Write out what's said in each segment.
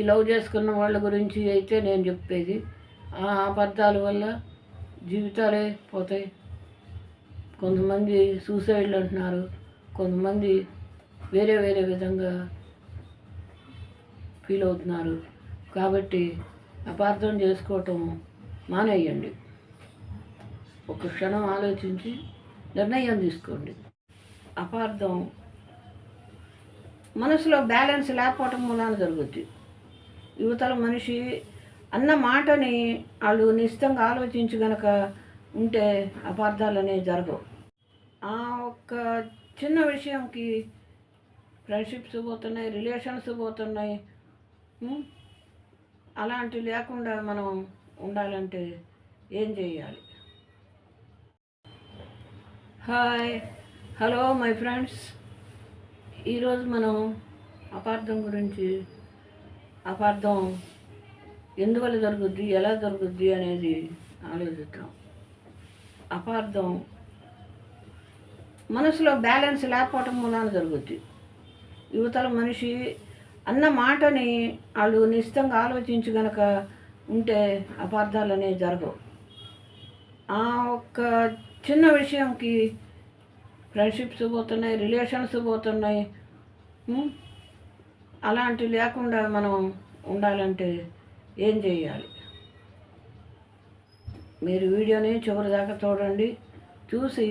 ఈ లవ్ చేసుకున్న వాళ్ళ గురించి అయితే నేను చెప్పేది. ఆ అబద్ధాల వల్ల జీవితాలే పోతాయి. కొంతమంది సూసైడ్లు అంటున్నారు. కొంతమంది వేరే వేరే విధంగా ఫీల్ అవుతున్నారు. కాబట్టి అపార్థం చేసుకోవటం మానేయండి. ఒక క్షణం ఆలోచించి నిర్ణయం తీసుకోండి. అపార్థం మనసులో బ్యాలెన్స్ లేకపోవటం మూలాన జరుగుద్ది. యువతల మనిషి అన్న మాటని వాళ్ళు నిశ్చితంగా ఆలోచించి గనక ఉంటే అపార్థాలు అనేవి జరగవు. ఆ ఒక్క చిన్న విషయంకి ఫ్రెండ్షిప్స్ పోతున్నాయి రిలేషన్స్ పోతున్నాయి అలాంటివి లేకుండా మనం ఉండాలంటే ఏం చేయాలి? Hi hello my friends. ఈరోజు మనం అపార్థం గురించి అపార్థం ఎందువల్ల జరుగుద్ది ఎలా జరుగుద్ది అనేది ఆలోచిద్దాం. అపార్థం మనసులో బ్యాలెన్స్ లేకపోవటం మూలాన జరుగుద్ది. యువతల మనిషి అన్న మాటని వాళ్ళు నిశ్చితంగా ఆలోచించి గనక ఉంటే అపార్థాలు అనేవి జరగవు. ఆ ఒక్క చిన్న విషయంకి ఫ్రెండ్షిప్స్ పోతున్నాయి రిలేషన్స్ పోతున్నాయి అలాంటివి లేకుండా మనం ఉండాలంటే ఏం చేయాలి? మీరు వీడియోని చివరి దాకా చూడండి. చూసి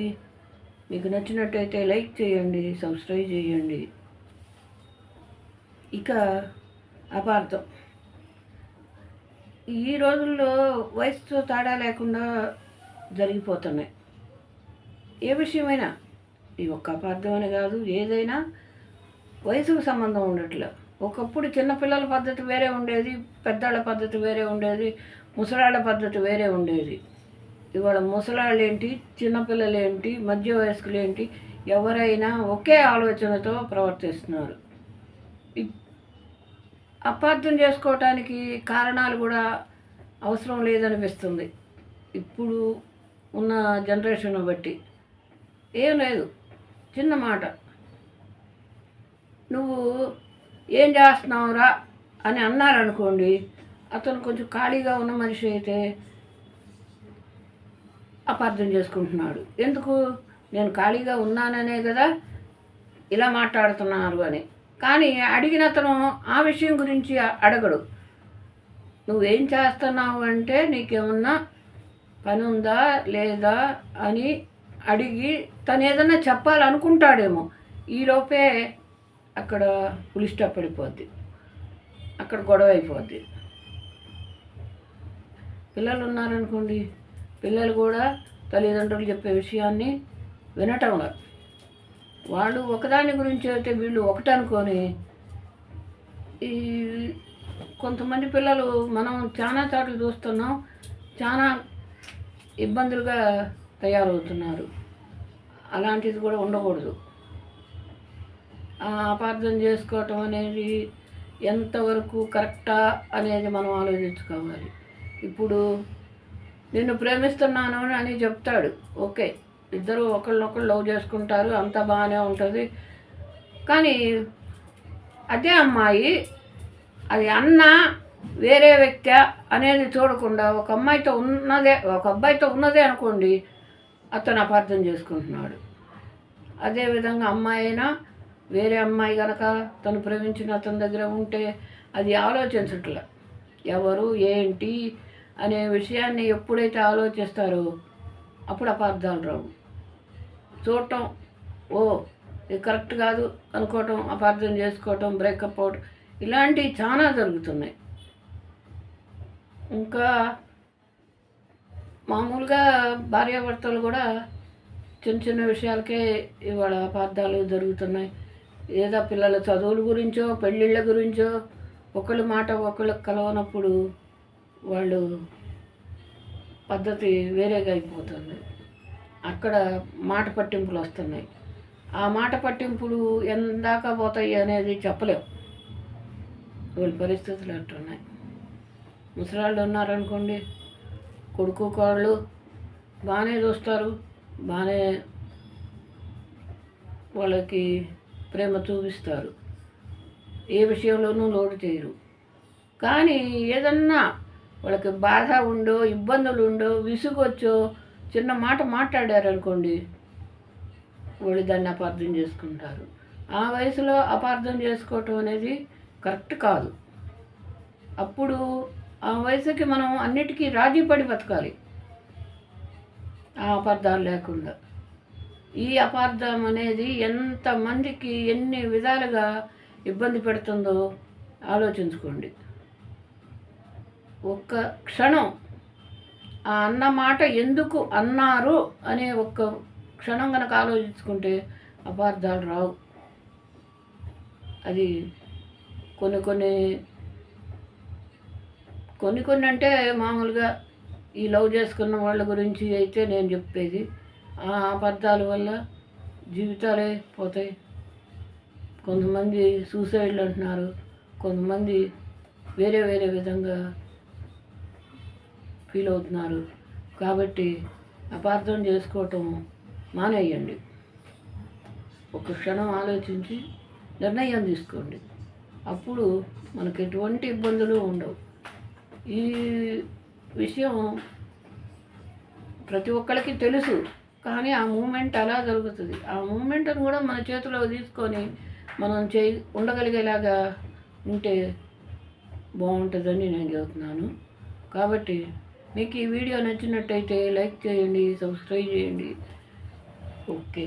మీకు నచ్చినట్టయితే లైక్ చేయండి సబ్స్క్రైబ్ చేయండి. ఇక అపార్థం. ఈ రోజుల్లో వయసుతో తేడా లేకుండా జరిగిపోతున్నాయి. ఏ విషయమైనా ఈ ఒక్క అపార్థం అని కాదు ఏదైనా వయసుకు సంబంధం ఉండట్లే. ఒకప్పుడు చిన్నపిల్లల పద్ధతి వేరే ఉండేది పెద్దాళ్ళ పద్ధతి వేరే ఉండేది ముసలాళ్ళ పద్ధతి వేరే ఉండేది. ఇవాళ ముసలాళ్ళు ఏంటి చిన్నపిల్లలు ఏంటి మధ్య వయస్కులు ఏంటి ఎవరైనా ఒకే ఆలోచనతో ప్రవర్తిస్తున్నారు. ఇ- అపార్థం చేసుకోవటానికి కారణాలు కూడా అవసరం లేదనిపిస్తుంది. ఇప్పుడు ఉన్న జనరేషన్ బట్టి. ఏం లేదు. చిన్న మాట. నువ్వు ఏం చేస్తున్నావురా అని అన్నారనుకోండి అతను కొంచెం ఖాళీగా ఉన్న మనిషి అయితే అపార్థం చేసుకుంటున్నాడు. ఎందుకు? నేను ఖాళీగా ఉన్నాననే కదా ఇలా మాట్లాడుతున్నారు అని. కానీ అడిగిన అతను ఆ విషయం గురించి అడగడు. నువ్వేం చేస్తున్నావు అంటే నీకేమన్నా పని ఉందా లేదా అని అడిగి తను ఏదన్నా చెప్పాలనుకుంటాడేమో. ఈలోపే అక్కడ పులి స్టాప్ పడిపోద్ది. అక్కడ గొడవ అయిపోద్ది. పిల్లలు ఉన్నారనుకోండి పిల్లలు కూడా తల్లిదండ్రులు చెప్పే విషయాన్ని వినటంలా వాళ్ళు ఒకదాని గురించి అయితే వీళ్ళు ఒకటి అనుకొని ఈ కొంతమంది పిల్లలు మనం చాలా చాట్లు చూస్తున్నాం చాలా ఇబ్బందులుగా తయారవుతున్నారు. అలాంటిది కూడా ఉండకూడదు. అపార్థం చేసుకోవటం అనేది ఎంతవరకు కరెక్టా అనేది మనం ఆలోచించుకోవాలి. ఇప్పుడు నిన్ను ప్రేమిస్తున్నాను అని చెప్తాడు. ఓకే ఇద్దరు ఒకళ్ళొకళ్ళు లవ్ చేసుకుంటారు అంతా బాగానే ఉంటుంది. కానీ అదే అమ్మాయి అది అన్న వేరే వ్యక్తి అనేది చూడకుండా ఒక అమ్మాయితో ఉన్నదే ఒక అబ్బాయితో ఉన్నదే అనుకోండి అతను అపార్థం చేసుకుంటున్నాడు. అదేవిధంగా అమ్మాయి అయినా వేరే అమ్మాయి కనుక తను ప్రేమించిన అతని దగ్గర ఉంటే అది ఆలోచించట్లే. ఎవరు ఏంటి అనే విషయాన్ని ఎప్పుడైతే ఆలోచిస్తారో అప్పుడు అపార్థాలు రావు. చూడటం ఓ ఇది కరెక్ట్ కాదు అనుకోవటం అపార్థం చేసుకోవటం బ్రేకప్ అవటం ఇలాంటివి చాలా జరుగుతున్నాయి. ఇంకా మామూలుగా భార్యాభర్తలు కూడా చిన్న చిన్న విషయాలకే ఇవాళ అపార్థాలు జరుగుతున్నాయి. ఏదో పిల్లల చదువుల గురించో పెళ్ళిళ్ళ గురించో ఒకళ్ళ మాట ఒకళ్ళకి కలవనప్పుడు వాళ్ళు పద్ధతి వేరేగా అయిపోతుంది. అక్కడ మాట పట్టింపులు వస్తున్నాయి. ఆ మాట పట్టింపులు ఎందాక పోతాయి అనేది చెప్పలేం. వీళ్ళ పరిస్థితులు అట్టున్నాయి. ముసలాళ్ళు ఉన్నారనుకోండి కొడుకు కోళ్ళు బాగానే చూస్తారు. బాగానే వాళ్ళకి ప్రేమ చూపిస్తారు. ఏ విషయంలోనూ లోటు చేయరు కానీ ఏదన్నా వాళ్ళకి బాధ ఉండో ఇబ్బందులు ఉండో విసుగొచ్చో చిన్న మాట మాట్లాడారనుకోండి వాళ్ళు దాన్ని అపార్థం చేసుకుంటారు. ఆ వయసులో అపార్థం చేసుకోవటం అనేది కరెక్ట్ కాదు. అప్పుడు ఆ వయసుకి మనం అన్నిటికీ రాజీ పడి బతకాలి. ఆ అపార్థాలు లేకుండా. ఈ అపార్థం అనేది ఎంతమందికి ఎన్ని విధాలుగా ఇబ్బంది పెడుతుందో ఆలోచించుకోండి. ఒక్క క్షణం ఆ అన్న మాట ఎందుకు అన్నారు అనే ఒక్క క్షణం కనుక ఆలోచించుకుంటే అపార్థాలు రావు. అది కొన్ని కొన్ని కొన్ని కొన్ని అంటే మామూలుగా ఈ లవ్ చేసుకున్న వాళ్ళ గురించి అయితే నేను చెప్పేది ఆ అబద్ధాల వల్ల జీవితాలే పోతాయి. కొంతమంది సూసైడ్లు అంటున్నారు. కొంతమంది వేరే వేరే విధంగా ఫీల్ అవుతున్నారు. కాబట్టి అపార్థం చేసుకోవటం మానేయండి. ఒక క్షణం ఆలోచించి నిర్ణయం తీసుకోండి. అప్పుడు మనకు ఎటువంటి ఇబ్బందులు ఉండవు. ఈ విషయం ప్రతి ఒక్కరికి తెలుసు. కానీ ఆ మూమెంట్ అలా జరుగుతుంది. ఆ మూమెంట్ని కూడా మన చేతిలో తీసుకొని మనం చేయి ఉండగలిగేలాగా ఉంటే బాగుంటుందని నేను చెబుతున్నాను. కాబట్టి మీకు ఈ వీడియో నచ్చినట్టయితే లైక్ చేయండి సబ్స్క్రైబ్ చేయండి. ఓకే.